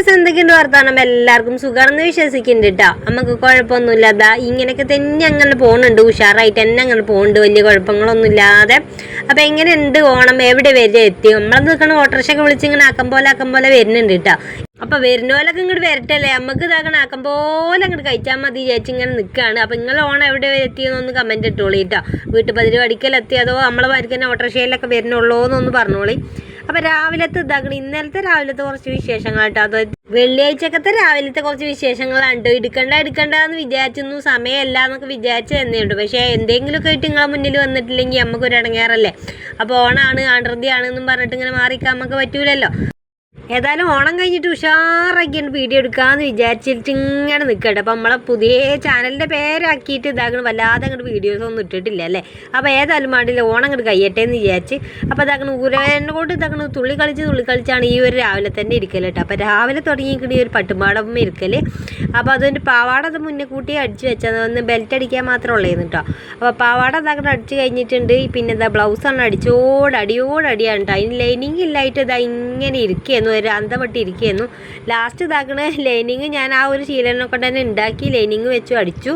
Guys എന്തൊക്കെയുണ്ട് വർത്താനം? എല്ലാവർക്കും സുഖമാണെന്ന് വിശ്വസിക്കുന്നുണ്ട് കേട്ടോ നമുക്ക് കുഴപ്പമൊന്നുമില്ല. ദാ ഇങ്ങനെയൊക്കെ തന്നെ അങ്ങനെ പോകുന്നുണ്ട് ഉഷാറായിട്ട് തന്നെ അങ്ങനെ പോകുന്നുണ്ട് വലിയ കുഴപ്പങ്ങളൊന്നും ഇല്ലാതെ അപ്പം എങ്ങനെയുണ്ട്? ഓണം എവിടെ വരെ എത്തി? നമ്മൾ നിൽക്കണ ഓട്ടോറിക്ഷയൊക്കെ വിളിച്ച് ഇങ്ങനെ ആക്കം പോലെ ആക്കം പോലെ വരുന്നുണ്ട് കേട്ടോ അപ്പൊ വരുന്നോലൊക്കെ ഇങ്ങോട്ട് വരട്ടല്ലേ? നമുക്ക് ഇതാക്കണ ആക്കം പോലെ അങ്ങോട്ട് കഴിച്ചാൽ മതി ചേച്ചി ഇങ്ങനെ നിൽക്കുകയാണ് അപ്പൊ നിങ്ങൾ ഓണം എവിടെ എത്തിയെന്നൊന്ന് കമന്റ് ഇട്ടോളി കേട്ടോ. വീട്ടു പതിര് പഠിക്കലെത്തി അതോ നമ്മളെ മാർക്ക് തന്നെ ഓട്ടോറിക്ഷയിലൊക്കെ വരുന്നുള്ളൂ എന്നൊന്ന് പറഞ്ഞോളി. അപ്പൊ രാവിലത്തെ ഇതാക്കണം ഇന്നലത്തെ രാവിലത്തെ കുറച്ച് വിശേഷങ്ങൾ കേട്ടോ. അത് വെള്ളിയാഴ്ചക്കത്തെ രാവിലത്തെ കുറച്ച് വിശേഷങ്ങളാണ് കേട്ടോ. എടുക്കണ്ട എടുക്കണ്ട എന്ന് വിചാരിച്ചൊന്നും സമയമല്ല എന്നൊക്കെ വിചാരിച്ചു തന്നെയുണ്ട് പക്ഷേ എന്തെങ്കിലുമൊക്കെ ആയിട്ട് നിങ്ങളെ മുന്നിൽ വന്നിട്ടില്ലെങ്കിൽ നമുക്ക് ഒരു ഇടങ്ങേറല്ലേ? അപ്പോൾ ഓണാണ് ആണ്ടർതിയാണ് എന്നും പറഞ്ഞിട്ട് ഇങ്ങനെ മാറിക്കാൻ നമുക്ക് പറ്റൂലല്ലോ. ഏതായാലും ഓണം കഴിഞ്ഞിട്ട് ഉഷാറാക്കിയാണ് വീഡിയോ എടുക്കാമെന്ന് വിചാരിച്ചിട്ട് ഇങ്ങനെ നിൽക്കട്ടെ അപ്പം നമ്മളെ പുതിയ ചാനലിന്റെ പേരാക്കിയിട്ട് ഇതാക്കണം വല്ലാതെ അങ്ങോട്ട് വീഡിയോസ് ഒന്നും ഇട്ടിട്ടില്ല അല്ലേ? അപ്പോൾ ഏതായാലും വേണ്ടില്ല ഓണം അങ്ങോട്ട് കഴിയട്ടെ എന്ന് വിചാരിച്ച്. അപ്പോൾ ഇതാക്കണം ഊരേനെ കൊണ്ട് ഇതാക്കണം തുള്ളി കളിച്ച് തുള്ളി കളിച്ചാണ് ഈ ഒരു രാവിലെ തന്നെ ഇരിക്കൽ അപ്പോൾ രാവിലെ തുടങ്ങിയിട്ട് ഈ ഒരു പട്ടുപാടം ഇരിക്കൽ അപ്പോൾ അതുകൊണ്ട് പാവാട അത് മുന്നേ കൂട്ടി അടിച്ച് വെച്ചാൽ ഒന്ന് ബെൽറ്റ് അടിക്കാൻ മാത്രമേ ഉള്ളേന്ന് കേട്ടോ. അപ്പോൾ പാവാട ഇതാക്കണം അടിച്ച് കഴിഞ്ഞിട്ടുണ്ട്. പിന്നെ ബ്ലൗസ് ബ്ലൗസാണ് അടിച്ചോട് അടിയോട് അടിയാണ് കേട്ടോ. അതിന് ലൈനിങ് ഇല്ലായിട്ട് ഇതാ ഇങ്ങനെ ഇരിക്കുകയായിരുന്നു ഒരു അന്ത ഇരിക്കുകയായിരുന്നു ലാസ്റ്റ് ഇതാക്കണ ലൈനിങ് ഞാൻ ആ ഒരു ശീലനെ കൊണ്ട് തന്നെ ഉണ്ടാക്കി ലൈനിങ് വെച്ചു അടിച്ചു.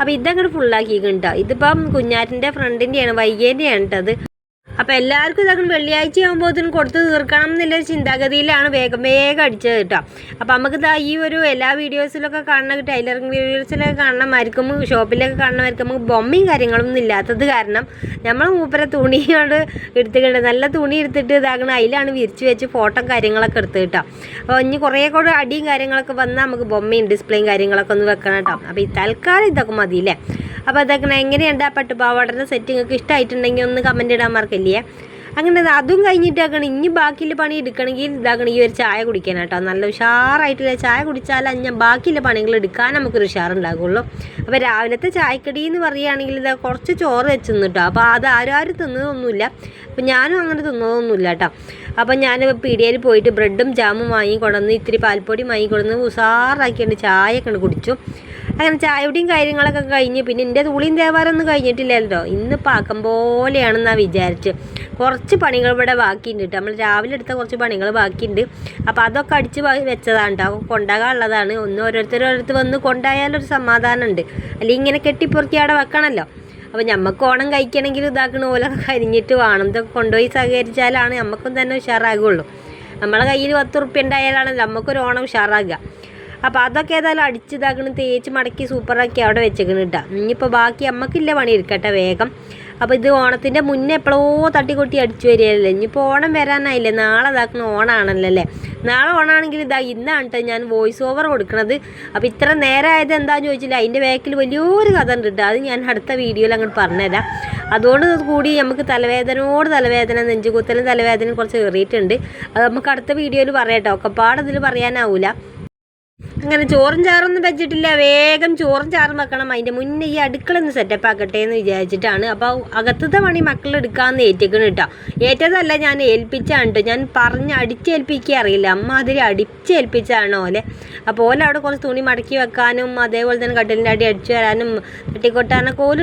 അപ്പോൾ ഇതങ്ങോട്ട് ഫുള്ളാക്കിയിട്ടുണ്ടോ ഇതിപ്പം കുഞ്ഞാറ്റിന്റെ ഫ്രണ്ടിന്റെയാണ് വൈകേന്റെയാണ് കേട്ടത് അപ്പോൾ എല്ലാവർക്കും ഇതൊക്കെ വെള്ളിയാഴ്ച ആകുമ്പോഴത്തേനും കൊടുത്ത് തീർക്കണം എന്നുള്ള ചിന്താഗതിയിലാണ് വേഗം വേഗം അടിച്ചത് കേട്ടോ. അപ്പോൾ നമുക്ക് ഇതാ ഈ ഒരു എല്ലാ വീഡിയോസിലൊക്കെ കാണുന്ന ടൈലറിങ് വീഡിയോസിലൊക്കെ കാണണമായിരിക്കും ഷോപ്പിലൊക്കെ കാണണമായിരിക്കും നമുക്ക് ബൊമ്മയും കാര്യങ്ങളൊന്നും ഇല്ലാത്തത് കാരണം നമ്മൾ മൂപ്പര തുണിയോട് എടുത്തിട്ടുണ്ട്. നല്ല തുണി എടുത്തിട്ട് ഇതാക്കണം അതിലാണ് വിരിച്ച് വെച്ച് ഫോട്ടോ കാര്യങ്ങളൊക്കെ എടുത്ത് കേട്ടോ. അപ്പോൾ ഇനി കുറേ കൂടെ അടിയും കാര്യങ്ങളൊക്കെ വന്നാൽ നമുക്ക് ബൊമ്മയും ഡിസ്പ്ലേയും കാര്യങ്ങളൊക്കെ ഒന്ന് വെക്കണം കേട്ടോ. അപ്പോൾ ഈ തൽക്കാലം ഇതൊക്കെ മതിയില്ലേ? അപ്പോൾ അതൊക്കെ എങ്ങനെയുണ്ട് ആ പട്ടുപാവാടന്റെ സെറ്റ് നിങ്ങൾക്ക് ഇഷ്ടമായിട്ടുണ്ടെങ്കിൽ ഒന്ന് കമന്റ് ഇടാൻ മറക്കില്ലേ? അങ്ങനെ അത് കഴിഞ്ഞിട്ടാക്കണം ഇനി ബാക്കിയുള്ള പണി എടുക്കണമെങ്കിൽ ഇതാക്കണം ഈ ഒരു ചായ കുടിക്കാൻ നല്ല ഉഷാറായിട്ടുള്ള ചായ കുടിച്ചാൽ ഞാൻ ബാക്കിയുള്ള പണികൾ എടുക്കാൻ നമുക്കൊരു ഉഷാറുണ്ടാകുള്ളൂ. അപ്പോൾ രാവിലത്തെ ചായക്കടി എന്ന് പറയുകയാണെങ്കിൽ ഇതാ കുറച്ച് ചോറ് വെച്ച് കേട്ടോ. അപ്പോൾ അത് ആരും ആരും തിന്നതൊന്നുമില്ല. അപ്പോൾ ഞാനും അങ്ങനെ തിന്നതൊന്നുമില്ല കേട്ടോ. അപ്പോൾ ഞാൻ പീടികയിൽ പോയിട്ട് ബ്രെഡും ജാമും വാങ്ങിക്കൊണ്ടുവന്ന് ഇത്തിരി പാൽപ്പൊടി വാങ്ങിക്കൊണ്ടുവന്ന് ഉഷാറാക്കിയിട്ട് ഒക്കെ കുടിച്ചു. അങ്ങനെ ചായയുടെയും കാര്യങ്ങളൊക്കെ കഴിഞ്ഞ് പിന്നെ എന്റെ തുളിയും തേവാറൊന്നും കഴിഞ്ഞിട്ടില്ലല്ലോ. ഇന്ന് പാക്കം പോലെയാണെന്നാണ് വിചാരിച്ച്. കുറച്ച് പണികൾ ഇവിടെ ബാക്കിയുണ്ട് കേട്ടോ. നമ്മൾ രാവിലെ എടുത്ത കുറച്ച് പണികൾ ബാക്കിയുണ്ട്. അപ്പോൾ അതൊക്കെ അടിച്ച് വെച്ചതാണ് കേട്ടോ. കൊണ്ടാകാനുള്ളതാണ്. ഒന്ന് ഓരോരുത്തർ ഓരോരുത്തർ വന്ന് കൊണ്ടായാലൊരു സമാധാനമുണ്ട്. അല്ലെങ്കിൽ ഇങ്ങനെ കെട്ടിപ്പൊറുക്കി അവിടെ വെക്കണമല്ലോ അപ്പോൾ നമുക്ക് ഓണം കഴിക്കണമെങ്കിൽ ഇതാക്കണ പോലെ കരിഞ്ഞിട്ട് വേണം. ഇതൊക്കെ കൊണ്ടുപോയി സഹകരിച്ചാലാണ് നമുക്കും തന്നെ ഉഷാറാകുള്ളൂ. നമ്മളെ കയ്യിൽ പത്ത് ഉറുപ്പ്യ ഉണ്ടായാലാണല്ലോ. നമുക്കൊരു ഓണം ഉഷാറാകുക. അപ്പോൾ അതൊക്കെ ഏതായാലും അടിച്ചിതാക്കണം തേച്ച് മടക്കി സൂപ്പറാക്കി അവിടെ വെച്ചേക്കണം കേട്ടോ ഇനിയിപ്പോൾ ബാക്കി അമ്മക്കില്ല പണി എടുക്കട്ടെ വേഗം. അപ്പോൾ ഇത് ഓണത്തിന്റെ മുന്നേ എപ്പോഴോ തട്ടിക്കൊട്ടി അടിച്ചു വരികയല്ലേ. ഇനിയിപ്പോൾ ഓണം വരാനായില്ലേ? നാളെ ഇതാക്കുന്ന ഓണാണല്ലോ അല്ലേ? നാളെ ഓണാണെങ്കിൽ ഇതാ ഇന്നാണ് കേട്ടോ ഞാൻ വോയിസ് ഓവർ കൊടുക്കണത്. അപ്പോൾ ഇത്ര നേരമായത് എന്താണെന്ന് ചോദിച്ചില്ല. അതിന്റെ ബാക്കിൽ വലിയൊരു കഥ ഉണ്ട് കേട്ടോ അത് ഞാൻ അടുത്ത വീഡിയോയിൽ അങ്ങോട്ട് പറഞ്ഞുതരാം. അതുകൊണ്ട് കൂടി നമുക്ക് തലവേദനയോട് തലവേദന നെഞ്ചുകുത്തലും തലവേദനയും കുറച്ച് കയറിയിട്ടുണ്ട് അത് നമുക്ക് അടുത്ത വീഡിയോയിൽ പറയാം കേട്ടോ ഒക്കെപ്പാടതിൽ പറയാനാവില്ല അങ്ങനെ ചോറും ചാറൊന്നും വെച്ചിട്ടില്ല. വേഗം ചോറും ചാറും വെക്കണം. അതിന്റെ മുന്നേ ഈ അടുക്കള ഒന്ന് സെറ്റപ്പ് ആക്കട്ടെ എന്ന് വിചാരിച്ചിട്ടാണ്. അപ്പോൾ അകത്തത്തെ പണി മക്കൾ എടുക്കാമെന്ന് ഏറ്റിക്കണം കേട്ടോ ഏറ്റതല്ല ഞാൻ ഏൽപ്പിച്ചാണ് കേട്ടോ ഞാൻ പറഞ്ഞ് അടിച്ചേൽപ്പിക്കുക അറിയില്ല. അമ്മ അതിൽ അടിച്ചേൽപ്പിച്ചാണോ അല്ലേ അപ്പോൾ ഓല അവിടെ കുറച്ച് തുണി മടക്കി വെക്കാനും അതേപോലെ തന്നെ കട്ടിലിന്റെ അടി അടിച്ചു വരാനും തട്ടിക്കൊട്ടാനൊക്കെ ഓൽ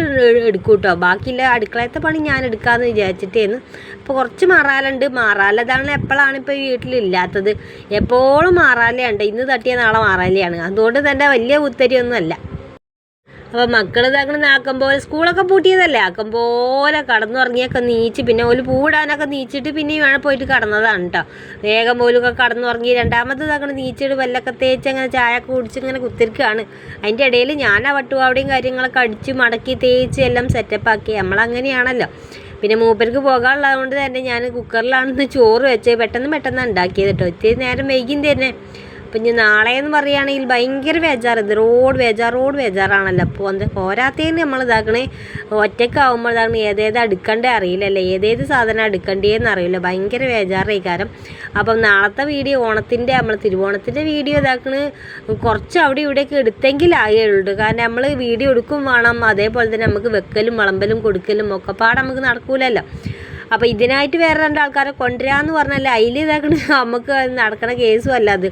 എടുക്കും കേട്ടോ ബാക്കിയുള്ള അടുക്കളത്തെ പണി ഞാൻ എടുക്കാമെന്ന് വിചാരിച്ചിട്ടേന്ന്. അപ്പോൾ കുറച്ച് മാറാലുണ്ട്. മാറാലതാണ് എപ്പോഴാണ് ഇപ്പോൾ വീട്ടിലില്ലാത്തത്. എപ്പോഴും മാറാലേ ഉണ്ട് ഇന്ന് തട്ടിയ നാളെ മാറാലയാണ് അതുകൊണ്ട് തന്നെ വലിയ കുത്തരിയൊന്നുമല്ല. അപ്പോൾ മക്കൾ തങ്ങനെ ആക്കം പോലെ സ്കൂളൊക്കെ പൂട്ടിയതല്ലേ? ആക്കം പോലെ കടന്നുറങ്ങിയൊക്കെ നീച്ച് പിന്നെ ഓൽ പൂടാനൊക്കെ നീച്ചിട്ട് പിന്നെ വേണം പോയിട്ട് കടന്നതാണ് കേട്ടോ വേഗം പോലൊക്കെ കടന്നുറങ്ങി രണ്ടാമത് തങ്ങനെ നീച്ചിട്ട് വല്ലൊക്കെ തേച്ച് അങ്ങനെ ചായ ഒക്കെ കുടിച്ച് ഇങ്ങനെ കുത്തിരിക്കുകയാണ് അതിന്റെ ഇടയിൽ ഞാൻ ആ വട്ടുപാവടയും കാര്യങ്ങളൊക്കെ അടിച്ച് മടക്കി തേച്ച് എല്ലാം സെറ്റപ്പാക്കി. നമ്മളങ്ങനെയാണല്ലോ. പിന്നെ മൂപ്പർക്ക് പോകാനുള്ളത് കൊണ്ട് തന്നെ ഞാൻ കുക്കറിലാണെന്ന് ചോറ് വെച്ച് പെട്ടെന്ന് പെട്ടെന്ന് ഉണ്ടാക്കിയത് കേട്ടോ ഇത്തിരി നേരം വൈകും തന്നെ അപ്പം ഇനി നാളെ എന്ന് പറയുകയാണെങ്കിൽ ഭയങ്കര ബേജാറ്. ഇത് റോഡ് ബേജാറോട് ബേജാറാണല്ലോ. അപ്പോൾ അത് പോരാത്തേന് നമ്മൾ ഇതാക്കണേ. ഒറ്റയ്ക്കാവുമ്പോൾ ഇതാണ് ഏതേത് അടുക്കണ്ടേ അറിയില്ലല്ലേ. ഏതേത് സാധനം അടുക്കണ്ടേന്ന് അറിയില്ല. ഭയങ്കര ബേജാറായി കാരണം അപ്പം നാളത്തെ വീഡിയോ ഓണത്തിന്റെ നമ്മൾ തിരുവോണത്തിന്റെ വീഡിയോ ഇതാക്കണ്. കുറച്ച് അവിടെ ഇവിടെയൊക്കെ എടുത്തെങ്കിലായേ ഉള്ളൂ കാരണം നമ്മൾ വീഡിയോ എടുക്കും വേണം. അതേപോലെ തന്നെ നമുക്ക് വെക്കലും വിളമ്പലും കൊടുക്കലും ഒക്കെ പാടെ നമുക്ക് നടക്കൂലല്ലോ. അപ്പോൾ ഇതിനായിട്ട് വേറെ രണ്ടാൾക്കാരെ കൊണ്ടുവരാമെന്ന് പറഞ്ഞാൽ അതിൽ ഇതാക്കണ നമുക്ക് നടക്കണ കേസും അല്ല അത്.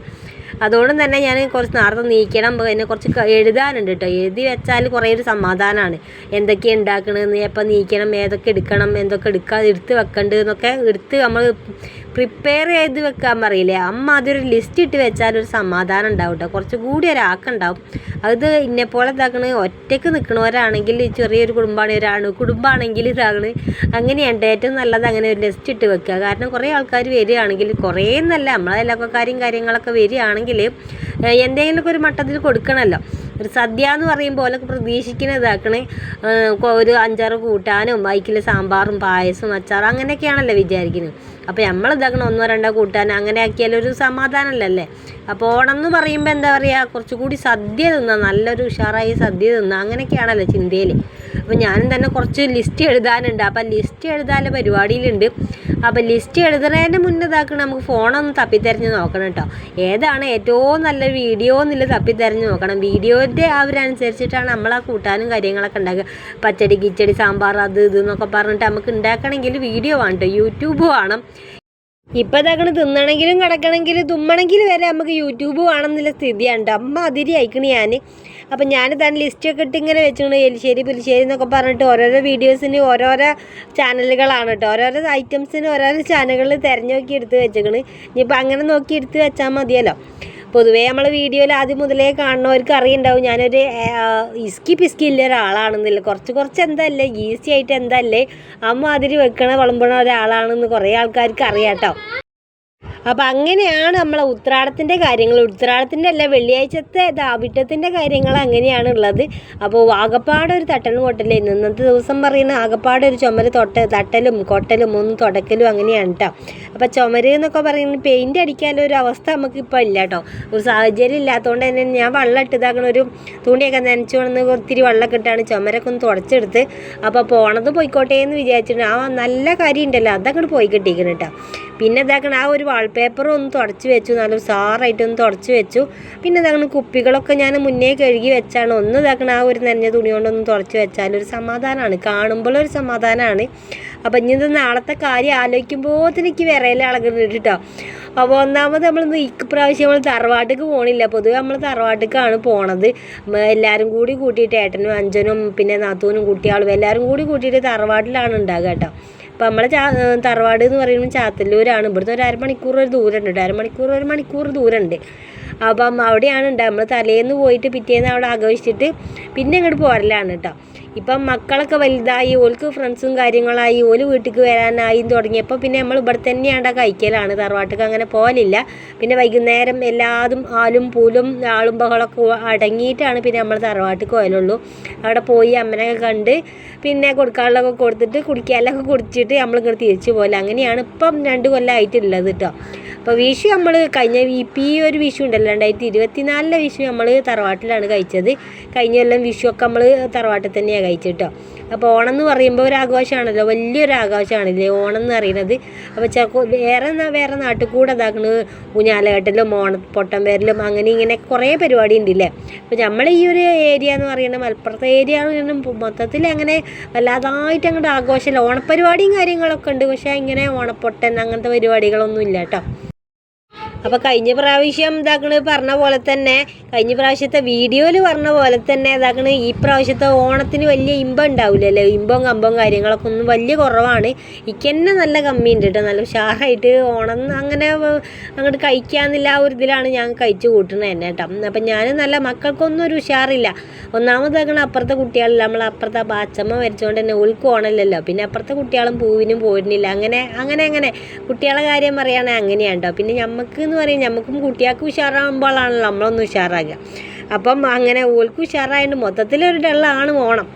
അതുകൊണ്ട് തന്നെ ഞാൻ കുറച്ച് നേരത്തെ നീക്കണം. പിന്നെ കുറച്ച് എഴുതാനുണ്ട് കേട്ടോ എഴുതി വെച്ചാൽ കുറേ ഒരു സമാധാനമാണ് എന്തൊക്കെ ഉണ്ടാക്കണമെന്ന് എപ്പോൾ നീക്കണം ഏതൊക്കെ എടുക്കണം എന്തൊക്കെ എടുക്കാതെ എടുത്ത് വെക്കണ്ട് എന്നൊക്കെ എടുത്ത് നമ്മൾ പ്രിപ്പയർ ചെയ്ത് വെക്കാൻ പറയില്ലേ? അമ്മ അതൊരു ലിസ്റ്റ് ഇട്ട് വെച്ചാൽ ഒരു സമാധാനം ഉണ്ടാവും കേട്ടോ കുറച്ചുകൂടി ഒരാക്കുണ്ടാവും അത് ഇന്നെപ്പോലെ ഇതാക്കണേ. ഒറ്റയ്ക്ക് നിൽക്കണവരാണെങ്കിൽ ചെറിയൊരു കുടുംബമാണ് ഒരാണ് കുടുംബമാണെങ്കിൽ ഇതാകണ് അങ്ങനെയാണ് ഏറ്റവും നല്ലത് അങ്ങനെ ഒരു ലിസ്റ്റ് ഇട്ട് വെക്കുക. കാരണം കുറേ ആൾക്കാർ വരികയാണെങ്കിൽ കുറേ നല്ല നമ്മളെ അയൽവക്കക്കാരും കാര്യങ്ങളൊക്കെ വരികയാണെങ്കിൽ എന്തെങ്കിലുമൊക്കെ ഒരു മട്ടത്തിൽ കൊടുക്കണമല്ലോ ഒരു സദ്യ എന്ന് പറയുമ്പോൾ ഓലൊക്കെ പ്രതീക്ഷിക്കുന്ന ഇതാക്കണേ. ഒരു അഞ്ചാറ് കൂട്ടാനും ബൈക്കിൽ സാമ്പാറും പായസം അച്ചാറും അങ്ങനെയൊക്കെയാണല്ലോ വിചാരിക്കുന്നത് അപ്പോൾ നമ്മൾ ഒന്നോ രണ്ടോ കൂട്ടാൻ അങ്ങനെ ആക്കിയാൽ ഒരു അപ്പോൾ ഓണം എന്ന് പറയുമ്പോൾ എന്താ പറയുക കുറച്ചുകൂടി സദ്യ തിന്നാം നല്ലൊരു ഉഷാറായി സദ്യ തിന്നാം അങ്ങനെയൊക്കെയാണല്ലോ ചിന്തയിൽ അപ്പോൾ ഞാനും തന്നെ കുറച്ച് ലിസ്റ്റ് എഴുതാനുണ്ട്. അപ്പം ലിസ്റ്റ് എഴുതാനുള്ള പരിപാടിയിലുണ്ട്. അപ്പം ലിസ്റ്റ് എഴുതുന്നതിന് മുന്നേ ഇതാക്കണം നമുക്ക് ഫോണൊന്ന് തപ്പിത്തെരഞ്ഞ് നോക്കണം കേട്ടോ ഏതാണ് ഏറ്റവും നല്ല വീഡിയോ എന്നുള്ളത് തപ്പിത്തെരഞ്ഞ് നോക്കണം. വീഡിയോന്റെ അവരനുസരിച്ചിട്ടാണ് നമ്മൾ ആ കൂട്ടാനും കാര്യങ്ങളൊക്കെ ഉണ്ടാക്കുക. പച്ചടി കിച്ചടി സാമ്പാർ അത് ഇത് എന്നൊക്കെ പറഞ്ഞിട്ട് നമുക്ക് ഉണ്ടാക്കണമെങ്കിൽ വീഡിയോ വേണം കേട്ടോ യൂട്യൂബ് വേണം. ഇപ്പം തകണ് തിന്നണമെങ്കിലും കിടക്കണമെങ്കിലും തുമ്മണമെങ്കിലും വരെ നമുക്ക് യൂട്യൂബ് വേണമെന്നുള്ള സ്ഥിതിയാണ് അമ്മ അതിരി അയക്കണി ഞാൻ അപ്പം ഞാൻ തന്നെ ലിസ്റ്റൊക്കെ ഇട്ട് ഇങ്ങനെ വെച്ചിട്ടുണ്ട് എലിശ്ശേരി പുലിശ്ശേരി എന്നൊക്കെ പറഞ്ഞിട്ട് ഓരോരോ വീഡിയോസിന് ഓരോരോ ചാനലുകളാണ് കേട്ടോ. ഓരോരോ ഐറ്റംസിന് ഓരോരോ ചാനലുകളിൽ തിരഞ്ഞു നോക്കി എടുത്ത് വെച്ചേക്കണ് ഇനിയിപ്പോൾ അങ്ങനെ നോക്കി എടുത്ത് വെച്ചാൽ മതിയല്ലോ. പൊതുവേ നമ്മൾ വീഡിയോയിൽ ആദ്യം മുതലേ കാണുന്നവർക്ക് അറിയുണ്ടാവും. ഞാനൊരു ഇസ്കി പിസ്കി ഉള്ള ഒരാളാണെന്നില്ല. കുറച്ച് കുറച്ച് എന്തല്ലേ ഈസി ആയിട്ട് എന്തല്ലേ? അമ്മ അതിരി വെക്കണ വിളമ്പണ ഒരാളാണെന്ന് കുറേ ആൾക്കാർക്ക് അറിയാം കേട്ടോ. അപ്പം അങ്ങനെയാണ് നമ്മളെ ഉത്രാടത്തിന്റെ കാര്യങ്ങൾ. ഉത്രാടത്തിന്റെ അല്ല വെള്ളിയാഴ്ചത്തെ ദാവിട്ടത്തിന്റെ കാര്യങ്ങൾ അങ്ങനെയാണ് ഉള്ളത്. അപ്പോൾ ആകപ്പാട് ഒരു തട്ടലും കൊട്ടലായിരുന്നു ഇന്നത്തെ ദിവസം പറയുന്ന ആകപ്പാട് ഒരു ചുമര് തൊട്ട തട്ടലും കൊട്ടലും ഒന്ന് തുടക്കലും അങ്ങനെയാണ് കേട്ടോ അപ്പോൾ ചുമര് എന്നൊക്കെ പറയുന്നത് പെയിന്റ് അടിക്കാനുള്ള ഒരു അവസ്ഥ നമുക്ക് ഇപ്പോൾ ഇല്ല കേട്ടോ ഒരു സാഹചര്യം ഇല്ലാത്തതുകൊണ്ട് തന്നെ ഞാൻ വെള്ളം ഇട്ട് ഇതാക്കണ ഒരു തുണിയൊക്കെ നനച്ചു കൊണ്ടുവന്ന് ഒത്തിരി വെള്ളമൊക്കെ ഇട്ടാണ് ചുമരൊക്കെ ഒന്ന് തുടച്ചെടുത്ത്. അപ്പോൾ പോണത് പോയിക്കോട്ടെ എന്ന് വിചാരിച്ചിട്ടുണ്ട് ആ നല്ല കാര്യം ഉണ്ടല്ലോ അതങ്ങോട്ട് പോയി കിട്ടിയിരിക്കണം കേട്ടോ പിന്നെ ഇതാക്കണം ആ ഒരു വാൾപേപ്പറും ഒന്ന് തുടച്ച് വെച്ചു നല്ല സാറായിട്ട് ഒന്ന് തുടച്ച് വെച്ചു. പിന്നെ ഇതാക്കണം കുപ്പികളൊക്കെ ഞാൻ മുന്നേ കഴുകി വെച്ചാണ്. ഒന്ന് ഇതാക്കണം ആ ഒരു നനഞ്ഞ തുണി കൊണ്ടൊന്ന് തുടച്ച് വെച്ചാൽ ഒരു സമാധാനമാണ് കാണുമ്പോൾ ഒരു സമാധാനമാണ് അപ്പം ഇനി നാളത്തെ കാര്യം ആലോചിക്കുമ്പോഴത്തേക്ക് വിറയില ഇളകുന്നുണ്ട് കേട്ടോ അപ്പോൾ ഒന്നാമത് നമ്മൾ ഇപ്രാവശ്യം നമ്മൾ തറവാട്ടിക്ക് പോകണില്ല പൊതുവെ നമ്മൾ തറവാട്ടിക്കാണ് പോണത്. എല്ലാവരും കൂടി കൂട്ടിയിട്ട് ഏട്ടനും അഞ്ചനും പിന്നെ നാത്തൂനും കുട്ടികളും എല്ലാവരും കൂടി കൂട്ടിയിട്ട് തറവാട്ടിലാണ് ഉണ്ടാകുക കേട്ടോ. അപ്പം നമ്മളെ ചാ തറവാട് എന്ന് പറയുമ്പോൾ ചാത്തല്ലൂരാണ്. ഇവിടുത്തെ ഒരു അരമണിക്കൂർ ഒരു ദൂരമുണ്ട് കേട്ടോ. അരമണിക്കൂർ ഒരു മണിക്കൂർ ദൂരമുണ്ട്. അപ്പം അവിടെയാണ് ഉണ്ടാകുക നമ്മൾ തലേന്ന് പോയിട്ട് പിറ്റേന്ന് അവിടെ ആഘോഷിച്ചിട്ട് പിന്നെ അങ്ങോട്ട് പോരലാണ് കേട്ടോ. ഇപ്പം മക്കളൊക്കെ വലുതായി ഓൾക്ക് ഫ്രണ്ട്സും കാര്യങ്ങളായി ഓൽ വീട്ടിലേക്ക് വരാനായി തുടങ്ങിയപ്പോൾ പിന്നെ നമ്മൾ ഇവിടെ തന്നെയാണ് കഴിക്കലാണ്. തറവാട്ടിക്ക് അങ്ങനെ പോകലില്ല പിന്നെ വൈകുന്നേരം എല്ലാതും ആലും പൂലും ആളും ബഹളമൊക്കെ അടങ്ങിയിട്ടാണ് പിന്നെ നമ്മൾ തറവാട്ടിൽ പോയാലുള്ളൂ അവിടെ പോയി അമ്മനൊക്കെ കണ്ട് പിന്നെ കൊടുക്കാനുള്ളതൊക്കെ കൊടുത്തിട്ട് കുടിക്കാനൊക്കെ കുടിച്ചിട്ട് നമ്മൾ ഇങ്ങോട്ട് തിരിച്ചു പോലെ അങ്ങനെയാണ് ഇപ്പം രണ്ട് കൊല്ലമായിട്ടുള്ളത് കേട്ടോ അപ്പോൾ വിഷു നമ്മൾ കഴിഞ്ഞ ഇപ്പം ഈ ഒരു വിഷു ഉണ്ടല്ലോ രണ്ടായിരത്തി ഇരുപത്തിനാലിലെ വിഷു നമ്മൾ തറവാട്ടിലാണ് കഴിച്ചത്. കഴിഞ്ഞ കൊല്ലം വിഷു ഒക്കെ നമ്മൾ തറവാട്ടിൽ തന്നെയാണ് കഴിച്ചിട്ടോ അപ്പോൾ ഓണം എന്ന് പറയുമ്പോൾ ഒരു ആഘോഷമാണല്ലോ. വലിയൊരു ആഘോഷമാണല്ലേ ഓണം എന്ന് പറയുന്നത്. അപ്പോൾ ചക്കോ വേറെ വേറെ നാട്ടിൽ കൂടെ ഇതാക്കണത് ഊഞ്ഞാലകെട്ടലും ഓണ പൊട്ടം വരലും അങ്ങനെ ഇങ്ങനെ കുറേ പരിപാടി ഉണ്ടല്ലേ. അപ്പോൾ നമ്മൾ ഈ ഒരു ഏരിയ എന്ന് പറയുന്നത് മലപ്പുറത്തെ ഏരിയ മൊത്തത്തിൽ അങ്ങനെ വല്ലാതായിട്ട് അങ്ങോട്ട് ആഘോഷമില്ല ഓണപ്പരിപാടിയും കാര്യങ്ങളൊക്കെ ഉണ്ട്. പക്ഷേ ഇങ്ങനെ ഓണപ്പൊട്ടൻ അങ്ങനത്തെ പരിപാടികളൊന്നും ഇല്ല കേട്ടോ അപ്പോൾ കഴിഞ്ഞ പ്രാവശ്യം ഇതാക്കണ് പറഞ്ഞ പോലെ തന്നെ കഴിഞ്ഞ പ്രാവശ്യത്തെ വീഡിയോയിൽ പറഞ്ഞ പോലെ തന്നെ ഇതാക്കണ് ഈ പ്രാവശ്യത്തെ ഓണത്തിന് വലിയ ഇമ്പം ഉണ്ടാവില്ലല്ലോ ഇമ്പം കമ്പം കാര്യങ്ങളൊക്കെ ഒന്നും വലിയ കുറവാണ്. ഇക്കന്നെ നല്ല കമ്മി ഉണ്ട് കേട്ടോ നല്ല ഉഷാറായിട്ട് ഓണം അങ്ങനെ അങ്ങോട്ട് കഴിക്കാന്നില്ല ആ ഒരു ഇതിലാണ് ഞാൻ കഴിച്ചു കൂട്ടുന്നത് തന്നെ കേട്ടോ അപ്പം ഞാൻ നല്ല മക്കൾക്കൊന്നും ഒരു ഉഷാറില്ല. ഒന്നാമതാക്കണ അപ്പുറത്തെ കുട്ടികളില്ല നമ്മൾ അപ്പുറത്തെ ബാച്ചമ്മ മരിച്ചുകൊണ്ട് തന്നെ ഓൾക്ക് ഓണമല്ലല്ലോ പിന്നെ അപ്പുറത്തെ കുട്ടികളും പൂവിനും പോരുന്നില്ല. അങ്ങനെ അങ്ങനെ അങ്ങനെ കുട്ടികളെ കാര്യം പറയുകയാണെങ്കിൽ അങ്ങനെയാണ് കേട്ടോ പിന്നെ ഞമ്മക്ക് എന്ന് പറയും. നമുക്കും കുട്ടികൾക്ക് ഉഷാറാകുമ്പോഴാണല്ലോ നമ്മളൊന്ന് ഉഷാറാകുക. അപ്പം അങ്ങനെ ഓൽക്കും ഉഷാറായതുകൊണ്ട് മൊത്തത്തിലൊരു ഡള്ളാണ് ഓണം.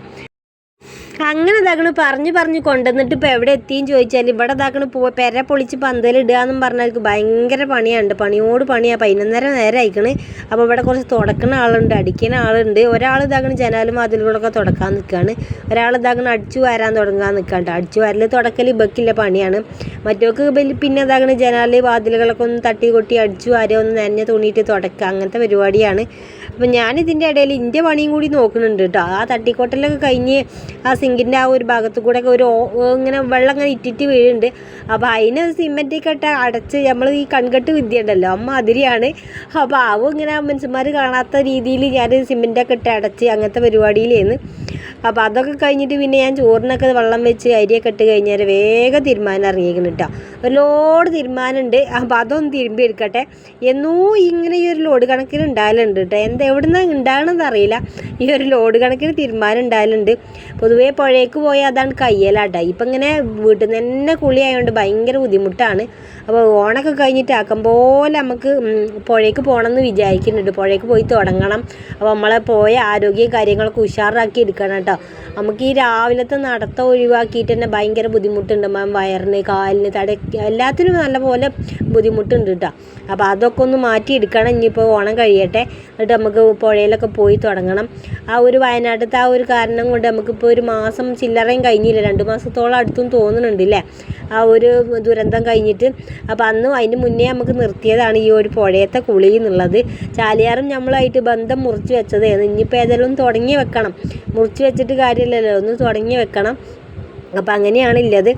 അങ്ങനെ ഇതാക്കണ് പറഞ്ഞ് പറഞ്ഞ് കൊണ്ടുവന്നിട്ട് ഇപ്പോൾ എവിടെ എത്തിയും ചോദിച്ചാൽ ഇവിടെ ഇതാക്കണ് പോ പെര പൊളിച്ച് പന്തലിടുക എന്നും പറഞ്ഞാൽ എനിക്ക് ഭയങ്കര പണിയാണ് പണിയോട് പണിയാണ് പതിനൊന്നര നേരം അയക്കണ് അപ്പോൾ ഇവിടെ കുറച്ച് തുടക്കുന്ന ആളുണ്ട് അടിക്കുന്ന ആളുണ്ട്. ഒരാൾ ഇതാക്കണ് ജനാലും അതിലൂടെയൊക്കെ തുടക്കാൻ നിൽക്കുകയാണ് ഒരാൾ ഇതാക്കണ് അടിച്ചു വരാൻ തുടങ്ങാൻ നിൽക്കാണ്ട് അടിച്ചു വരൽ തുടക്കൽ ബക്കില്ല പണിയാണ്. മറ്റോക്ക് പിന്നെ ഇതാക്കണ് ജനാല് വാതിലുകളൊക്കെ ഒന്ന് തട്ടി കൊട്ടി അടിച്ചു വാരി ഒന്ന് നനഞ്ഞ തുണിയിട്ട് തുടക്കുക. അങ്ങനത്തെ പരിപാടിയാണ്. അപ്പം ഞാൻ ഇതിന്റെ ഇടയിൽ ഇന്റെ പണിയും കൂടി നോക്കുന്നുണ്ട് കേട്ടോ ആ തട്ടിക്കോട്ടലൊക്കെ കഴിഞ്ഞ് ആ സിങ്കിന്റെ ആ ഒരു ഭാഗത്ത് കൂടെ ഒക്കെ ഒരു ഇങ്ങനെ വെള്ളം ഇങ്ങനെ ഇറ്റിറ്റ് വീഴുന്നുണ്ട്. അപ്പോൾ അതിന് സിമെന്റ് കെട്ട അടച്ച് നമ്മൾ ഈ കൺകെട്ട് വിദ്യ ഉണ്ടല്ലോ അമ്മ അതിരിയാണ്. അപ്പോൾ ആവും ഇങ്ങനെ മനുഷ്യന്മാർ കാണാത്ത രീതിയിൽ ഞാൻ സിമെന്റൊക്കെ ഇട്ട് അടച്ച് അങ്ങനത്തെ പരിപാടിയിലായിരുന്നു അപ്പോൾ അതൊക്കെ കഴിഞ്ഞിട്ട് പിന്നെ ഞാൻ ചോറിനൊക്കെ വെള്ളം വെച്ച് അരിയൊക്കെ ഇട്ട് കഴിഞ്ഞാൽ വേഗം തീരുമാനം ഇറങ്ങിയിരിക്കണം കേട്ടോ. ഒരു ലോഡ് തീരുമാനമുണ്ട് അപ്പോൾ അതൊന്ന് തിരുമ്പി എടുക്കട്ടെ. എന്നോ ഇങ്ങനെ ഈ ഒരു ലോഡ് കണക്കിന് ഉണ്ടാകലുണ്ട് കേട്ടോ. എന്താ എവിടെ നിന്നാണ് ഉണ്ടാകണമെന്ന് ഈ ഒരു ലോഡ് കണക്കിന് തീരുമാനം ഉണ്ടാകലുണ്ട് പൊതുവേ പുഴയ്ക്ക് പോയാൽ അതാണ് കയ്യലാട്ടോ. ഇപ്പം ഇങ്ങനെ വീട്ടിൽ നിന്ന് തന്നെ കുളി ആയതുകൊണ്ട് ഭയങ്കര ബുദ്ധിമുട്ടാണ്. അപ്പോൾ ഓണൊക്കെ കഴിഞ്ഞിട്ട് ആക്കം പോലെ നമുക്ക് പുഴയ്ക്ക് പോകണം എന്ന് വിചാരിക്കുന്നുണ്ട്. പുഴയ്ക്ക് പോയി തുടങ്ങണം. അപ്പോൾ നമ്മളെ പോയ ആരോഗ്യ കാര്യങ്ങളൊക്കെ ഉഷാറാക്കി എടുക്കണം. കേട്ടോ. നമുക്ക് ഈ രാവിലത്തെ നടത്തം ഒഴിവാക്കിയിട്ട് തന്നെ ഭയങ്കര ബുദ്ധിമുട്ടുണ്ട് മാം. വയറിന് കാലിന് തട എല്ലാത്തിനും നല്ലപോലെ ബുദ്ധിമുട്ടുണ്ട് കേട്ടോ. അപ്പോൾ അതൊക്കെ ഒന്ന് മാറ്റിയെടുക്കണം. ഇനിയിപ്പോൾ ഓണം കഴിയട്ടെ. എന്നിട്ട് നമുക്ക് പുഴയിലൊക്കെ പോയി തുടങ്ങണം. ആ ഒരു വയനാട്ടിലത്തെ ആ ഒരു കാരണം കൊണ്ട് നമുക്കിപ്പോൾ ഒരു മാസം ചില്ലറയും കഴിഞ്ഞില്ല. രണ്ട് മാസത്തോളം അടുത്തും തോന്നുന്നുണ്ട് അല്ലേ ആ ഒരു ദുരന്തം കഴിഞ്ഞിട്ട്. അപ്പോൾ അന്ന് അതിന് മുന്നേ നമുക്ക് നിർത്തിയതാണ് ഈ ഒരു പുഴയത്തെ കുളി എന്നുള്ളത്. ചാലിയാറും നമ്മളായിട്ട് ബന്ധം മുറിച്ച് വെച്ചതായിരുന്നു. ഇനിയിപ്പോൾ ഏതെങ്കിലും തുടങ്ങി വെക്കണം. മുറിച്ച് വെച്ചിട്ട് കാര്യമില്ലല്ലോ ഒന്ന് തുടങ്ങി വെക്കണം. അപ്പോൾ അങ്ങനെയാണുള്ളത്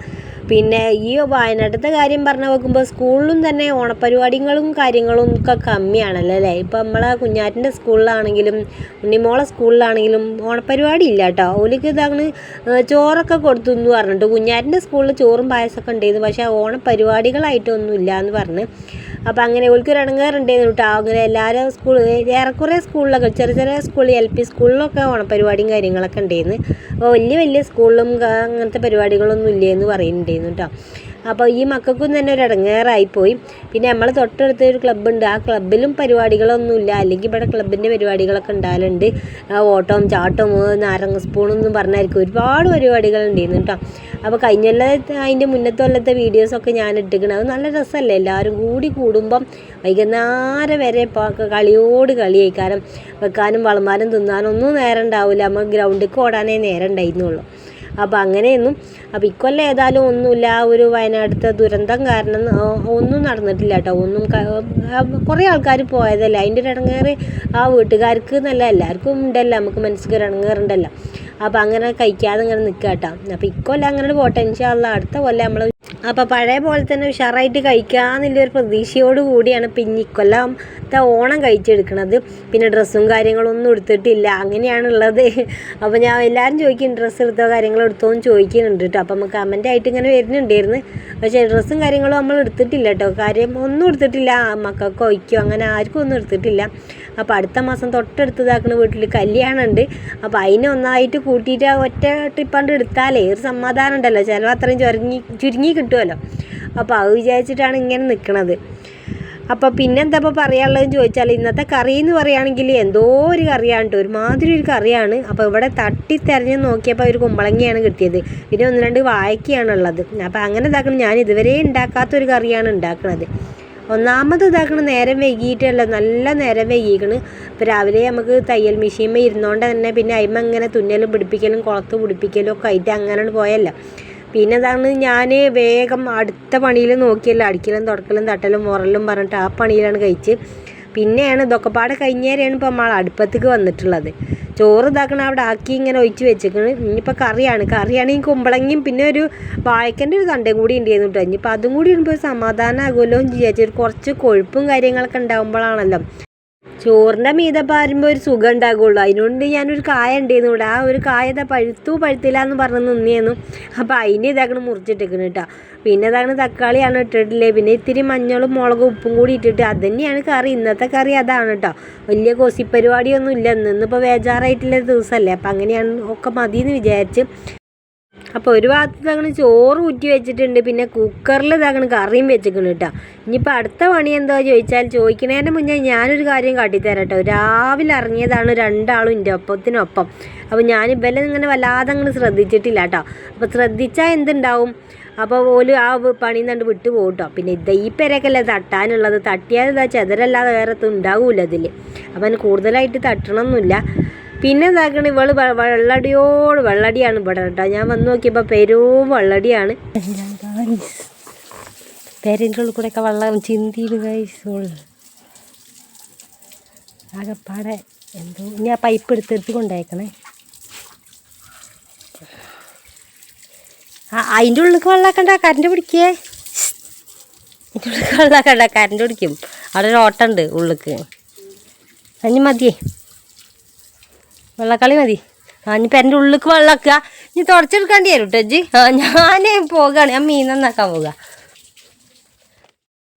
പിന്നെ ഈ വയനാട്ടിലത്തെ കാര്യം പറഞ്ഞു നോക്കുമ്പോൾ സ്കൂളിലും തന്നെ ഓണപ്പരിപാടികളും കാര്യങ്ങളും ഒക്കെ കമ്മിയാണല്ലോ അല്ലേ? ഇപ്പം നമ്മളെ കുഞ്ഞാറ്റിന്റെ സ്കൂളിലാണെങ്കിലും ഉണ്ണിമോളെ സ്കൂളിലാണെങ്കിലും ഓണപ്പരിപാടി ഇല്ല കേട്ടോ. ഓലിക്ക് ഇതാണ് ചോറൊക്കെ കൊടുത്തു എന്ന് പറഞ്ഞിട്ട്. കുഞ്ഞാറ്റിന്റെ സ്കൂളിൽ ചോറും പായസമൊക്കെ ഉണ്ടായിരുന്നു പക്ഷേ ഓണപ്പരിപാടികളായിട്ടൊന്നും ഇല്ല എന്ന് പറഞ്ഞ്. അപ്പോൾ അങ്ങനെ ഓൾക്ക് ഒരു കേട്ടോ അങ്ങനെ എല്ലാവരും സ്കൂൾ ഏറെക്കുറെ സ്കൂളിലൊക്കെ ചെറിയ ചെറിയ സ്കൂളിൽ എൽ പി സ്കൂളിലൊക്കെ ഓണപ്പരിപാടിയും കാര്യങ്ങളൊക്കെ ഉണ്ടായിരുന്നു. അപ്പോൾ വലിയ വലിയ സ്കൂളിലും അങ്ങനത്തെ പരിപാടികളൊന്നും ഇല്ലേന്ന് പറയുന്നുണ്ടായിരുന്നു കേട്ടോ അപ്പോൾ ഈ മക്കൾക്കും തന്നെ ഒരു ഇടങ്ങേറായിപ്പോയി പിന്നെ നമ്മൾ തൊട്ടടുത്ത ഒരു ക്ലബ്ബുണ്ട് ആ ക്ലബ്ബിലും പരിപാടികളൊന്നുമില്ല. അല്ലെങ്കിൽ ഇവിടെ ക്ലബ്ബിന്റെ പരിപാടികളൊക്കെ ഉണ്ടാകലുണ്ട് ഓട്ടവും ചാട്ടവും നാരങ്ങ സ്പൂണൊന്നും പറഞ്ഞായിരിക്കും. ഒരുപാട് പരിപാടികൾ ഉണ്ടായിരുന്നു കേട്ടോ. അപ്പോൾ കഴിഞ്ഞ അതിന്റെ മുന്നത്തെ കൊല്ലത്തെ വീഡിയോസൊക്കെ ഞാൻ ഇട്ടിരിക്കണം അത് നല്ല രസമല്ലേ? എല്ലാവരും കൂടി കൂടുമ്പം വൈകുന്നേരം വരെ കളിയോട് കളിയോട് കാരണം വെക്കാനും വളമാനും തിന്നാനും ഒന്നും നേരം ഉണ്ടാവില്ല. നമ്മൾ ഗ്രൗണ്ടിലേക്ക് ഓടാനേ നേരം ഉണ്ടായിരുന്നുള്ളൂ. അപ്പോൾ അങ്ങനെയൊന്നും അപ്പോൾ ഇക്കൊല്ലം ഏതായാലും ഒന്നുമില്ല. ആ ഒരു വയനാട്ടിലത്തെ ദുരന്തം കാരണം ഒന്നും നടന്നിട്ടില്ല കേട്ടോ. ഒന്നും കുറേ ആൾക്കാർ പോയതല്ല? അതിന്റെ ഒരു ഇടങ്ങേറ് ആ വീട്ടുകാർക്ക് നല്ല എല്ലാവർക്കും ഉണ്ടല്ലോ. നമുക്ക് മനസ്സിൽ ഒരു ഇടങ്ങേറുണ്ടല്ലോ അപ്പോൾ അങ്ങനെ കഴിക്കാതെ ഇങ്ങനെ നിൽക്കുക കേട്ടോ. അപ്പോൾ ഇക്കൊല്ലം അങ്ങനെ പോട്ടെ. ഇൻഷാല്ല അടുത്ത കൊല്ലം നമ്മൾ അപ്പോൾ പഴയ പോലെ തന്നെ ഉഷാറായിട്ട് കഴിക്കാമെന്നുള്ളൊരു പ്രതീക്ഷയോട് കൂടിയാണ് പിന്നെ ഇക്കൊല്ലത്തെ ഓണം കഴിച്ചെടുക്കണത്. പിന്നെ ഡ്രസ്സും കാര്യങ്ങളും കാര്യങ്ങളൊന്നും എടുത്തിട്ടില്ല. അങ്ങനെയാണുള്ളത്. അപ്പോൾ ഞാൻ എല്ലാവരും ചോദിക്കും ഡ്രസ്സ് എടുത്തോ കാര്യങ്ങളോ എടുത്തോ? എന്ന് ചോദിക്കുന്നുണ്ട് കേട്ടോ അപ്പോൾ നമുക്ക് ആയിട്ട് ഇങ്ങനെ വരുന്നുണ്ടായിരുന്നു. പക്ഷേ ഡ്രസ്സും കാര്യങ്ങളും നമ്മൾ എടുത്തിട്ടില്ല കേട്ടോ കാര്യം ഒന്നും എടുത്തിട്ടില്ല. മക്കൾക്കോ ഒയ്ക്കോ അങ്ങനെ ആർക്കും ഒന്നും എടുത്തിട്ടില്ല. അപ്പോൾ അടുത്ത മാസം തൊട്ടടുത്തതാക്കുന്ന വീട്ടിൽ കല്യാണമുണ്ട് അപ്പോൾ അതിനെ ഒന്നായിട്ട് കൂട്ടിയിട്ട് ഒറ്റ ട്രിപ്പാണ്ട് എടുത്താലേ ഒരു സമാധാനം ഉണ്ടല്ലോ. ചിലവ് അത്രയും ചുരുങ്ങി ചുരുങ്ങി കിട്ടുമല്ലോ. അപ്പോൾ അത് വിചാരിച്ചിട്ടാണ് ഇങ്ങനെ നിൽക്കണത്. അപ്പോൾ പിന്നെന്താ ഇപ്പോൾ പറയാനുള്ളതെന്ന് ചോദിച്ചാൽ ഇന്നത്തെ കറി എന്ന് പറയുകയാണെങ്കിൽ എന്തോ ഒരു കറിയാണ് കേട്ടോ. ഒരുമാതിരി ഒരു കറിയാണ്. അപ്പോൾ ഇവിടെ തട്ടി തെരഞ്ഞ് നോക്കിയപ്പോൾ ഒരു കുമ്പളങ്ങയാണ് കിട്ടിയത്. പിന്നെ ഒന്ന് രണ്ട് വാഴയ്ക്കയാണ് ഉള്ളത്. അപ്പോൾ അങ്ങനെ ഇതാക്കണം. ഞാൻ ഇതുവരെ ഉണ്ടാക്കാത്തൊരു കറിയാണ് ഉണ്ടാക്കുന്നത് ഒന്നാമത് ഇതാക്കണ. നേരം വൈകിയിട്ടല്ല. നല്ല നേരം വൈകിക്കണ്. ഇപ്പോൾ രാവിലെ നമുക്ക് തയ്യൽ മെഷീൻമേ ഇരുന്നോണ്ട് തന്നെ പിന്നെ അയിമ അങ്ങനെ തുന്നലും പിടിപ്പിക്കലും കുളത്ത് പിടിപ്പിക്കലും ഒക്കെ ആയിട്ട് അങ്ങനെ പോയല്ലോ. പിന്നെ എന്താണ് ഞാൻ വേഗം അടുത്ത പണിയിൽ നോക്കിയല്ല അടിക്കലും തുടക്കലും തട്ടലും മുറലും പറഞ്ഞിട്ട് ആ പണിയിലാണ് കഴിച്ച്. പിന്നെയാണ് ഇതൊക്കെ കഴിഞ്ഞേരെയാണ് ഇപ്പോൾ നമ്മൾ അടുപ്പത്തേക്ക് വന്നിട്ടുള്ളത്. ചോറ് ഇതാക്കണ അവിടെ ആക്കി ഇങ്ങനെ ഒഴിച്ച് വെച്ചേക്കണ് ഇനിയിപ്പോൾ കറിയാണ്. കറിയാണെങ്കിൽ കുമ്പളങ്ങിയും പിന്നെ ഒരു വാഴക്കന്റെ ഒരു തണ്ടയും കൂടി ഉണ്ടായിരുന്നു കേട്ടോ ഇനിയിപ്പോൾ അതും കൂടി ഇടുമ്പോൾ സമാധാനമാകുമല്ലോ എന്ന് വിചാരിച്ചു കുറച്ച് കൊഴുപ്പും കാര്യങ്ങളൊക്കെ ഉണ്ടാകുമ്പോഴാണല്ലോ ചോറിന്റെ മീതെ പാരുമ്പോൾ ഒരു സുഖം ഉണ്ടാകുള്ളൂ അതിനുകൊണ്ട് ഞാനൊരു കായ ഉണ്ടായിരുന്നു ഇവിടെ ആ ഒരു കായ ഇതാ പഴുത്തു പഴുത്തില്ല എന്ന് പറഞ്ഞ് നിന്നിരുന്നു അപ്പോൾ അതിന്റെ ഇതാക്കണ് മുറിച്ചിട്ടേക്കണ് കേട്ടോ പിന്നെ ഇതാണ് തക്കാളിയാണ് ഇട്ടിട്ടില്ലേ? പിന്നെ ഇത്തിരി മഞ്ഞളും മുളകും ഉപ്പും കൂടി ഇട്ടിട്ട് അത് തന്നെയാണ് കറി. ഇന്നത്തെ കറി അതാണ് കേട്ടോ വലിയ കൊസിപ്പരിപാടിയൊന്നും ഇല്ല ഇന്ന് ഇന്നിപ്പോൾ ബേജാറായിട്ടുള്ള ദിവസമല്ലേ അപ്പം അങ്ങനെയാണ് ഒക്കെ മതി എന്ന് വിചാരിച്ച് അപ്പോൾ ഒരു ഭാഗത്ത് തകണ് ചോറ് ഊറ്റി വെച്ചിട്ടുണ്ട്. പിന്നെ കുക്കറിൽ തകണ് കറിയും വെച്ചിരിക്കണം കേട്ടോ. ഇനിയിപ്പോൾ അടുത്ത പണി എന്താ ചോദിച്ചാൽ ചോദിക്കണേന്റെ മുന്നേ ഞാനൊരു കാര്യം കാട്ടിത്തരാം കേട്ടോ രാവിലെ ഇറങ്ങിയതാണ് രണ്ടാളും എന്റെ ഒപ്പത്തിനൊപ്പം. അപ്പോൾ ഞാൻ ഇവലെ ഇങ്ങനെ വല്ലാതെ അങ്ങനെ ശ്രദ്ധിച്ചിട്ടില്ല കേട്ടോ. അപ്പോൾ ശ്രദ്ധിച്ചാൽ എന്തുണ്ടാവും? അപ്പോൾ പോലും ആ പണി കണ്ട് വിട്ടു പോകും പിന്നെ ഇത് ഈ പെരക്കല്ലേ തട്ടാനുള്ളത്? തട്ടിയാൽ ഇതാ ചെതരല്ലാതെ വേറെ ഉണ്ടാവില്ല ഇതിൽ അപ്പം അതിന് കൂടുതലായിട്ട് തട്ടണമൊന്നുമില്ല പിന്നെ ഇതാക്കണ ഇവൾ വെള്ളടിയോട് വെള്ളടിയാണ് ഇവിടെ കേട്ടോ. ഞാൻ വന്ന് നോക്കിയപ്പോൾ പെരും വെള്ളടിയാണ്. പേരന്റെ ഉള്ളിൽ വെള്ളം ചിന്തിപ്പാടെ എന്തോ ഇനി ആ പൈപ്പ് എടുത്തെടുത്ത് കൊണ്ടേക്കണേ. അതിന്റെ ഉള്ളിൽ വെള്ളാക്കണ്ട കറണ്ട് പിടിക്കേ. അതിന്റെ ഉള്ളിൽ വെള്ളാക്കണ്ട കറണ്ട് പിടിക്കും. അവിടെ ഒരു ഓട്ടമുണ്ട് ഉള്ളിക്ക് അതിന് മതിയേ. വെള്ളക്കളി മതി. ആ ഇനിയിപ്പോൾ എന്റെ ഉള്ളിലേക്ക് വെള്ളമാക്കുക ഇനി തുടച്ചെടുക്കേണ്ടി വരും ജി ആ ഞാൻ പോകുകയാണ് ഞാൻ മീൻ നന്നാക്കാൻ പോകുക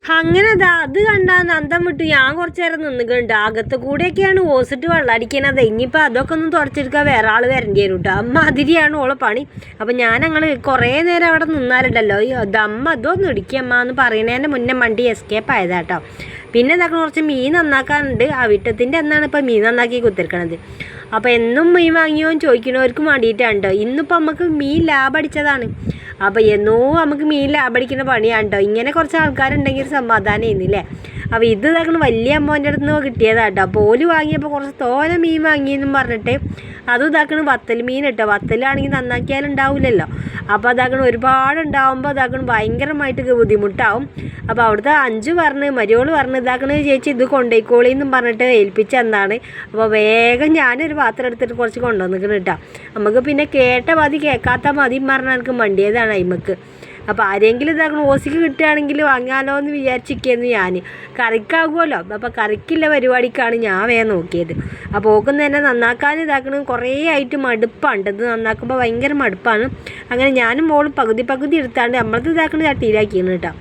അങ്ങനെ അതാ അത് കണ്ടാ നന്ദം വിട്ടു. ഞാൻ കുറച്ചു നേരം നിന്നുകൊണ്ട്. അകത്ത് കൂടെയൊക്കെയാണ് ഓസിട്ട് വെള്ളം അടിക്കണത്. ഇനിയിപ്പോൾ അതൊക്കെ ഒന്ന് തുടച്ചെടുക്കാൻ വേറെ ആൾ വരേണ്ടി വരും കേട്ടോ അമ്മ അതിരിയാണ് ഓളെ പണി. അപ്പം ഞാൻ ഞങ്ങൾ കുറേ നേരം അവിടെ നിന്നാലുണ്ടല്ലോ. അമ്മ അതൊന്നും ഇടിക്കമ്മ എന്ന് പറയുന്നതിന്റെ മുന്നേ വണ്ടി എസ്കേപ്പ് ആയതാട്ടോ പിന്നെ എന്താക്കണം കുറച്ച് മീൻ നന്നാക്കാനുണ്ട്. ആ വിട്ടത്തിന്റെ എന്നാണ് ഇപ്പം മീൻ നന്നാക്കി കുത്തിരിക്കണത്. അപ്പോൾ എന്നും മീൻ വാങ്ങിയോ എന്ന് ചോദിക്കണവർക്കും വേണ്ടിയിട്ടാണ് കേട്ടോ ഇന്നിപ്പോൾ നമുക്ക് മീൻ ലാഭം അടിച്ചതാണ്. അപ്പോൾ എന്നോ നമുക്ക് മീൻ ലാഭടിക്കുന്ന പണിയാണ് കേട്ടോ ഇങ്ങനെ കുറച്ച് ആൾക്കാരുണ്ടെങ്കിൽ ഒരു സമാധാനം ചെയ്യുന്നില്ലേ അപ്പോൾ ഇത് ഇതാക്കണം വലിയ അമ്മോന്റെ അടുത്ത് നിന്ന് കിട്ടിയതാണ് കേട്ടോ അപ്പോൾ ഓൽ വാങ്ങിയപ്പോൾ കുറച്ച് തോന മീൻ വാങ്ങിയെന്നും പറഞ്ഞിട്ട് അതും ഇതാക്കണ വത്തൽ മീൻ കേട്ടോ വത്തലാണെങ്കിൽ നന്നാക്കിയാൽ ഉണ്ടാവില്ലല്ലോ അപ്പോൾ അതാക്കണ ഒരുപാട് ഉണ്ടാവുമ്പോൾ അതാക്കണ ഭയങ്കരമായിട്ട് ബുദ്ധിമുട്ടാവും. അപ്പോൾ അവിടുത്തെ അഞ്ച് പറഞ്ഞ് മരിയോൾ പറഞ്ഞ് ഇതാക്കണ ചേച്ചി ഇത് കൊണ്ടുപോയിക്കോളി എന്നും പറഞ്ഞിട്ട് ഏൽപ്പിച്ച എന്താണ് അപ്പോൾ വേഗം ഞാനൊരു പാത്രം എടുത്തിട്ട് കുറച്ച് കൊണ്ടുവന്നിക്കണം കേട്ടോ. നമുക്ക് പിന്നെ കേട്ട മതി കേൾക്കാത്ത മതി പറഞ്ഞാൽ എനിക്ക് മണ്ടിയതാണ് അയിമക്ക്. അപ്പോൾ ആരെങ്കിലും ഇതാക്കണം ഓസിക്ക് കിട്ടുകയാണെങ്കിൽ വാങ്ങാലോ എന്ന് വിചാരിച്ചിരിക്കുന്നു ഞാൻ. കറിക്കാകുമല്ലോ അപ്പോൾ കറിക്കുള്ള പരിപാടിക്കാണ് ഞാൻ വേ നോക്കിയത്. അപ്പോൾ ഓക്കുന്ന തന്നെ നന്നാക്കാൻ ഇതാക്കണം. കുറേ ആയിട്ട് മടുപ്പാണ്. ഇത് നന്നാക്കുമ്പോൾ ഭയങ്കര മടുപ്പാണ്. അങ്ങനെ ഞാനും മോളും പകുതി പകുതി എടുത്താണ്ട് നമ്മളത് ഇതാക്കണ ചട്ടിയിലാക്കിയാണ് കേട്ടോ.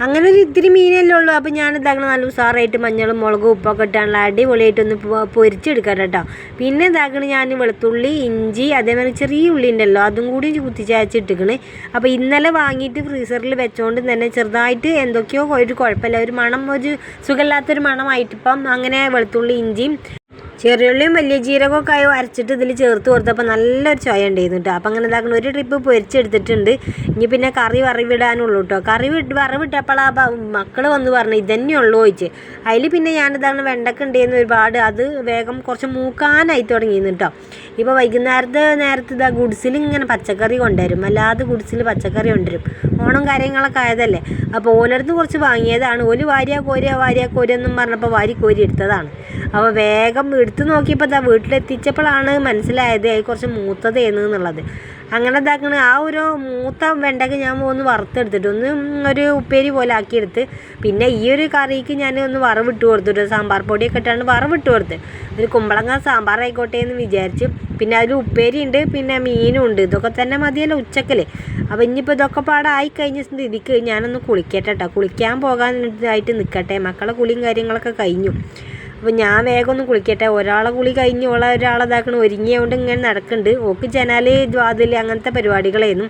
അങ്ങനെ ഒരു ഇത്തിരി മീനല്ലേ ഉള്ളൂ. അപ്പോൾ ഞാൻ ഇതാക്കണം നല്ല ഉസാറായിട്ട് മഞ്ഞളും മുളകും ഉപ്പൊക്കെ ഇട്ടാണല്ലോ അടിപൊളിയായിട്ട് ഒന്ന് പൊ- പൊരിച്ചെടുക്കാം കേട്ടോ പിന്നെ ഇതാക്കണ ഞാൻ വെളുത്തുള്ളി ഇഞ്ചി അതേമാതിരി ചെറിയ ഉള്ളി ഉണ്ടല്ലോ അതും കൂടി കുത്തിച്ചയച്ചിട്ടിക്കണ് അപ്പോൾ ഇന്നലെ വാങ്ങിയിട്ട് ഫ്രീസറിൽ വെച്ചുകൊണ്ട് തന്നെ ചെറുതായിട്ട് എന്തൊക്കെയോ ഒരു കുഴപ്പമില്ല. ഒരു മണം ഒരു സുഖമില്ലാത്തൊരു മണമായിട്ടിപ്പം അങ്ങനെ വെളുത്തുള്ളി ഇഞ്ചിയും ചെറിയുള്ളിയും വലിയ ജീരകമൊക്കെ ആയി അരച്ചിട്ട് ഇതിൽ ചേർത്ത് കൊടുത്തപ്പോൾ നല്ലൊരു ചോയ ഉണ്ടായിരുന്നു കേട്ടോ അപ്പം അങ്ങനെ ഇതാക്കണം ഒരു ട്രിപ്പ് പൊരിച്ചെടുത്തിട്ടുണ്ട്. ഇനി പിന്നെ കറി വറവിടാനുള്ളൂ കേട്ടോ കറി വിട്ട് വറവിട്ടപ്പോൾ ആ മക്കൾ വന്ന് പറഞ്ഞു ഇതന്നെ ഉള്ളൂ ചോദിച്ച്. അതിൽ പിന്നെ ഞാനിതാണ് വെണ്ടക്ക ഉണ്ടായിരുന്നു ഒരുപാട് അത് വേഗം കുറച്ച് മൂക്കാനായി തുടങ്ങിയിരുന്നു കേട്ടോ ഇപ്പോൾ വൈകുന്നേരത്തെ നേരത്തെ ഇതാ ഗുഡ്സിൽ ഇങ്ങനെ പച്ചക്കറി കൊണ്ടുവരും. അല്ലാതെ ഗുഡ്സിൽ പച്ചക്കറി കൊണ്ടുവരും. ഓണം കാര്യങ്ങളൊക്കെ ആയതല്ലേ? അപ്പോൾ ഓലടുത്ത് കുറച്ച് വാങ്ങിയതാണ്. ഓൽ വാരിയ കോരിയ വാരിയ കോരിയ എന്നും പറഞ്ഞപ്പോൾ വാരി കോരി എടുത്തതാണ്. അപ്പോൾ വേഗം എടുത്ത് നോക്കിയപ്പോൾ ഇതാ വീട്ടിലെത്തിച്ചപ്പോഴാണ് മനസ്സിലായത് കുറച്ച് മൂത്തതേന്ന് എന്നുള്ളത്. അങ്ങനെ ഇതാക്കണ. ആ ഒരു മൂത്ത വെണ്ടയ്ക്ക് ഞാൻ ഒന്ന് വറുത്തെടുത്തിട്ട് ഒന്ന് ഒരു ഉപ്പേരി പോലെ ആക്കിയെടുത്ത് പിന്നെ ഈ ഒരു കറിക്ക് ഞാൻ ഒന്ന് വറവിട്ട് കൊടുത്തിട്ട് സാമ്പാർ പൊടിയൊക്കെ ഇട്ടാണ് വറവിട്ട് കൊടുത്ത്. ഒരു കുമ്പളങ്ങ സാമ്പാർ ആയിക്കോട്ടെ എന്ന് വിചാരിച്ച്. പിന്നെ അതിൽ ഉപ്പേരി ഉണ്ട് പിന്നെ മീനും ഉണ്ട്. ഇതൊക്കെ തന്നെ മതിയല്ലോ ഉച്ചക്കൽ. അപ്പോൾ ഇനിയിപ്പോൾ ഇതൊക്കെ പാടായി കഴിഞ്ഞ സ്ഥിതിക്ക് ഞാനൊന്ന് കുളിക്കട്ടെ കേട്ടോ കുളിക്കാൻ പോകാനായിട്ട് നിൽക്കട്ടെ മക്കളെ കുളിയും കാര്യങ്ങളൊക്കെ കഴിഞ്ഞു. അപ്പോൾ ഞാൻ വേഗം ഒന്ന് കുളിക്കട്ടെ. ഒരാളെ കുളി കഴിഞ്ഞ് ഓളെ ഒരാളെ ഇതാക്കണം. ഒരുങ്ങിയോണ്ട് ഇങ്ങനെ നടക്കുന്നുണ്ട് ഓക്ക് ജനാല് ദ്വാതിൽ അങ്ങനത്തെ പരിപാടികളായിരുന്നു.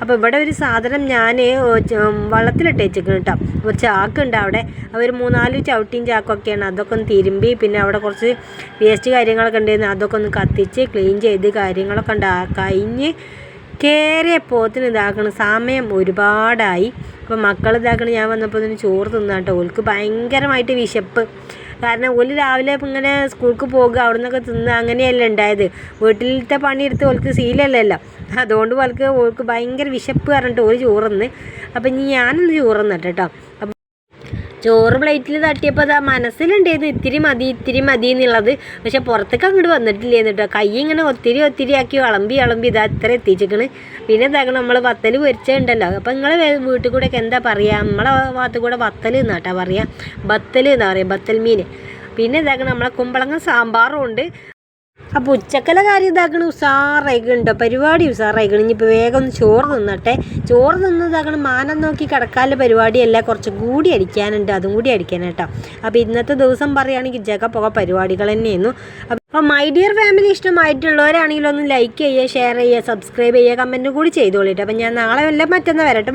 അപ്പോൾ ഇവിടെ ഒരു സാധനം ഞാൻ വള്ളത്തിലിട്ട് വെച്ചിരിക്കണം കേട്ടോ ഒരു ചാക്കുണ്ട് അവിടെ. അവർ മൂന്നാൽ ചവിട്ടിയും ചാക്കൊക്കെയാണ് അതൊക്കെ ഒന്ന് തിരുമ്പി പിന്നെ അവിടെ കുറച്ച് വേസ്റ്റ് കാര്യങ്ങളൊക്കെ ഉണ്ടായിരുന്നു അതൊക്കെ ഒന്ന് കത്തിച്ച് ക്ലീൻ ചെയ്ത് കാര്യങ്ങളൊക്കെ ഉണ്ടാ. കഴിഞ്ഞ് കയറിയ പോത്തിന് ഇതാക്കണം. സമയം ഒരുപാടായി. അപ്പോൾ മക്കൾ ഇതാക്കണം. ഞാൻ വന്നപ്പോൾ ഇതിന് ചോറ് തിന്നാട്ടോ ഓൾക്ക് ഭയങ്കരമായിട്ട് വിശപ്പ്. കാരണം ഓൽ രാവിലെ ഇങ്ങനെ സ്കൂൾക്ക് പോകുക അവിടെ നിന്നൊക്കെ തിന്ന് അങ്ങനെയല്ല ഉണ്ടായത്. വീട്ടിലത്തെ പണിയെടുത്ത് ഓൾക്ക് ശീലമല്ലല്ലോ അതുകൊണ്ട് ഓൾക്ക് ഓൾക്ക് ഭയങ്കര വിശപ്പ് പറഞ്ഞിട്ട് ഒരു ചോറുന്ന് അപ്പം ഇനി ഞാനൊന്ന് ചോറുന്നിട്ട് കേട്ടോ ചോറ് പ്ലേറ്റിൽ തട്ടിയപ്പോൾ അതാ മനസ്സിലുണ്ടായിരുന്നു ഇത്തിരി മതി ഇത്തിരി മതി എന്നുള്ളത്. പക്ഷെ പുറത്തേക്ക് അങ്ങോട്ട് വന്നിട്ടില്ലേന്ന് കേട്ടോ. കൈ ഇങ്ങനെ ഒത്തിരി ഒത്തിരി ആക്കി വിളമ്പി വിളമ്പി ഇതാ ഇത്ര എത്തിച്ചിക്കണ്. പിന്നെ എന്താക്കണം നമ്മൾ വത്തൽ പൊരിച്ചുണ്ടല്ലോ അപ്പം നിങ്ങൾ വീട്ടിൽ കൂടെ ഒക്കെ എന്താ പറയുക നമ്മളെ ഭാഗത്ത് കൂടെ വത്തൽ എന്നാട്ടാ പറയുക ബത്തൽ എന്നാ പറയുക ബത്തൽ മീൻ പിന്നെ എന്താക്കണം നമ്മളെ കുമ്പളങ്ങ സാമ്പാറും ഉണ്ട്. അപ്പോൾ ഉച്ചക്കല കാര്യം ഇതാക്കണ ഉഷാറായിക്കുണ്ടോ പരിപാടി ഉസാറായിക്കണം. ഇനിയിപ്പോൾ വേഗം ഒന്ന് ചോറ് തിന്നട്ടെ. ചോറ് തിന്ന് ഇതാക്കണം മാനം നോക്കി കിടക്കാനുള്ള പരിപാടിയല്ല. കുറച്ച് കൂടി അടിക്കാനുണ്ട്. അതും കൂടി അടിക്കാൻ കേട്ടോ അപ്പോൾ ഇന്നത്തെ ദിവസം പറയുകയാണെങ്കിൽ ജഗ പുക പരിപാടികൾ തന്നെയായിരുന്നു. അപ്പോൾ മൈ ഡിയർ ഫാമിലി ഇഷ്ടമായിട്ടുള്ളവരാണെങ്കിലും ഒന്ന് ലൈക്ക് ചെയ്യുക ഷെയർ ചെയ്യുക സബ്സ്ക്രൈബ് ചെയ്യുക കമന്റും കൂടി ചെയ്തോളിട്ടോ. അപ്പോൾ ഞാൻ നാളെ വല്ല മറ്റന്നാൾ വരട്ടെ.